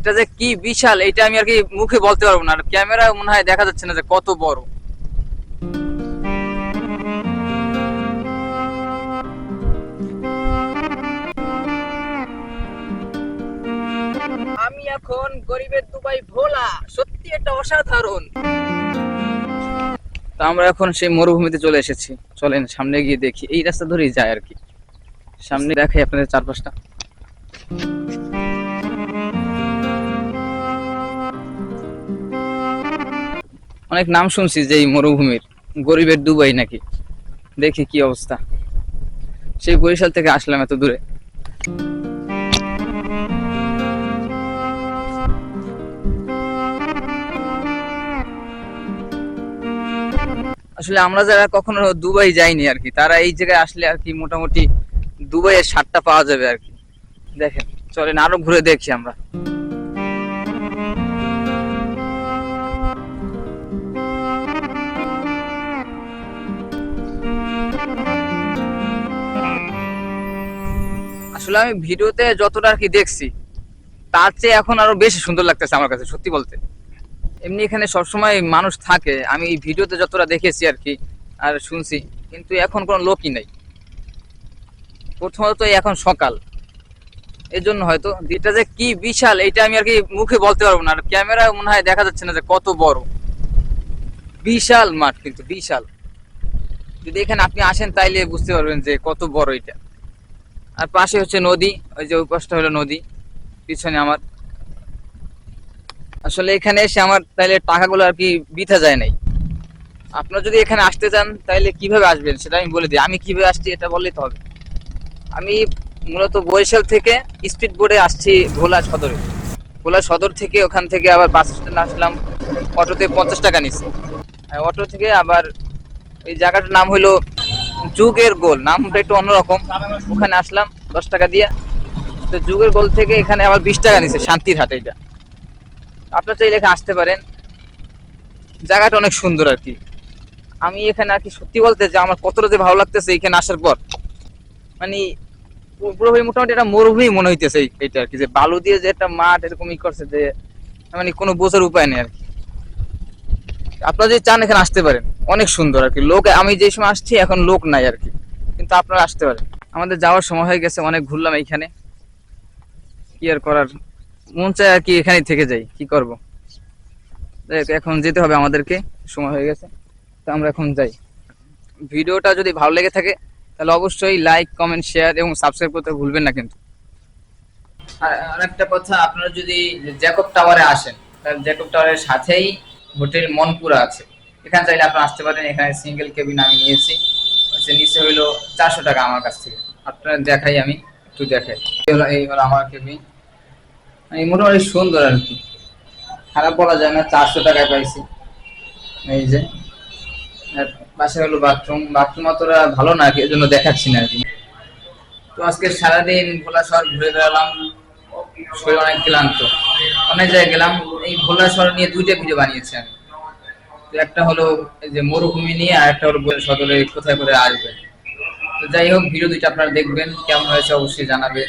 এটা যে কি বিশাল, এটা আমি আর কি মুখে বলতে পারব না। আর ক্যামেরা মনে হয় দেখা যাচ্ছে না যে কত বড়। আমি এখন গরিবের দুবাই ভোলা, সত্যি এটা অসাধারণ। তা আমরা এখন সেই মরুভূমিতে চলে এসেছি। চলেন সামনে গিয়ে দেখি, এই রাস্তা ধরেই যায় আর কি। সামনে দেখাই আপনাদের চারপাশটা। অনেক নাম শুনছি যে এই মরুভূমির। গরিবের দুবাই নাকি? দেখি কি অবস্থা। সেই বরিশাল থেকে আসলাম এত দূরে। আসলে আমরা যারা কখনো দুবাই যাইনি আর কি, তারা এই জায়গায় আসলে আর কি মোটামুটি দুবাইয়ের স্বাদটা পাওয়া যাবে আর কি। দেখেন, চলেন আরও ঘুরে দেখি আমরা। আসলে আমি ভিডিওতে যতটা আর কি দেখছি, তার চেয়ে এখন আরও বেশি সুন্দর লাগতেছে আমার কাছে, সত্যি বলতে। এমনি এখানে সবসময় মানুষ থাকে, আমি এই ভিডিওতে যতটা দেখেছি আর কি, আর শুনছি, কিন্তু এখন কোনো লোকই নেই। প্রথমত এখন সকাল। এই জন্য হয়তো এটা যে কি বিশাল এটা আমি আর কি মুখে বলতে পারব না। আর ক্যামেরা মনে হয় দেখা যাচ্ছে না যে কত বড়। বিশাল মাঠ কিন্তু, বিশাল। যদি এখানে আপনি আসেন, তাইলে বুঝতে পারবেন যে কত বড় এটা। আর পাশে হচ্ছে নদী, ওই যে পাশটা হলো নদী, পিছনে আমার। আসলে এখানে এসে আমার তাইলে টাকাগুলো আর কি বিথা যায় নাই। আপনারা যদি এখানে আসতে চান, তাইলে কীভাবে আসবেন সেটা আমি বলে দিই। আমি কীভাবে আসছি এটা বললেই তো হবে। আমি মূলত বরিশাল থেকে স্পিড বোর্ডে আসছি ভোলা সদরে। ভোলা সদর থেকে ওখান থেকে আবার বাস স্ট্যান্ড আসলাম, অটোতে পঞ্চাশ টাকা নিচ্ছে। অটো থেকে আবার এই জায়গাটার নাম হলো যুগের গোল। নামটা একটু অন্যরকম। ওখানে আসলাম, দশ টাকা দিয়ে। তো যুগের গোল থেকে এখানে আবার বিশ টাকা নিচ্ছে শান্তির হাট এটা আপনার চাইলে এখানে আসতে পারেন। জায়গাটা অনেক সুন্দর আর কি। আমি এখানে আর কি সত্যি বলতে যে আমার কতটা যে ভালো লাগতেছে এখানে আসার পর। মানে পুরোপুরি মোটামুটি একটা মরুভূমি মনে হইতেছে এইটা আর কি। যে বালু দিয়ে যে একটা মাঠ এরকম ই করছে যে মানে কোনো বোঝার উপায় নেই আর কি। আপনারা যদি চান এখানে আসতে পারেন, অনেক সুন্দর আর কি। লোক, আমি যে সময় আসছি, এখন লোক নাই আর কি। কিন্তু আপনারা আসতে পারেন। আমাদের যাওয়ার সময় হয়ে গেছে, অনেক ঘুরলাম এইখানে। কি আর করার? মন চায় আর কি এখানেই থেকে যাই, কি করব? এখন যেতে হবে আমাদেরকে, সময় হয়ে গেছে। তো আমরা এখন যাই। ভিডিওটা যদি ভালো লেগে থাকে, তাহলে অবশ্যই লাইক কমেন্ট শেয়ার এবং সাবস্ক্রাইব করতে ভুলবেন না কিন্তু। আর আরেকটা কথা, আপনারা যদি জ্যাকব টাওয়ারে আসেন, তাহলে জ্যাকব টাওয়ারের সাথেই হোটেল মনপুরা আছে। এখানে চাইলে আপনারা আসতে পারেন, এখানে সিঙ্গেল কেবিন আমি নিয়েছি। হচ্ছে নিচে হইল চারশো টাকা আমার কাছ থেকে। আপনারা দেখাই আমি, একটু দেখাই। এই হলো আমার কেবিন এই মোটামুটি সুন্দর আর কি। খারাপ বলা যায় না, চারশো টাকায় পাইছি। এই যে পাশে হলো বাথরুম বাথরুম অতটা ভালো না এই জন্য দেখাচ্ছি না আর কি। তো আজকে সারাদিন ভোলা শহর ঘুরে বেড়ালাম। শরীর অনেক ক্লান্ত। অনেক জায়গায় গেলাম। এই ভোলা শহর নিয়ে দুইটা ভিডিও বানিয়েছি আমি তো একটা হলো যে মরুভূমি নিয়ে আর একটা হলো সদরে কোথায় করে আসবে। তো যাই হোক ভিডিও দুইটা আপনারা দেখবেন, কেমন হয়েছে অবশ্যই জানাবে।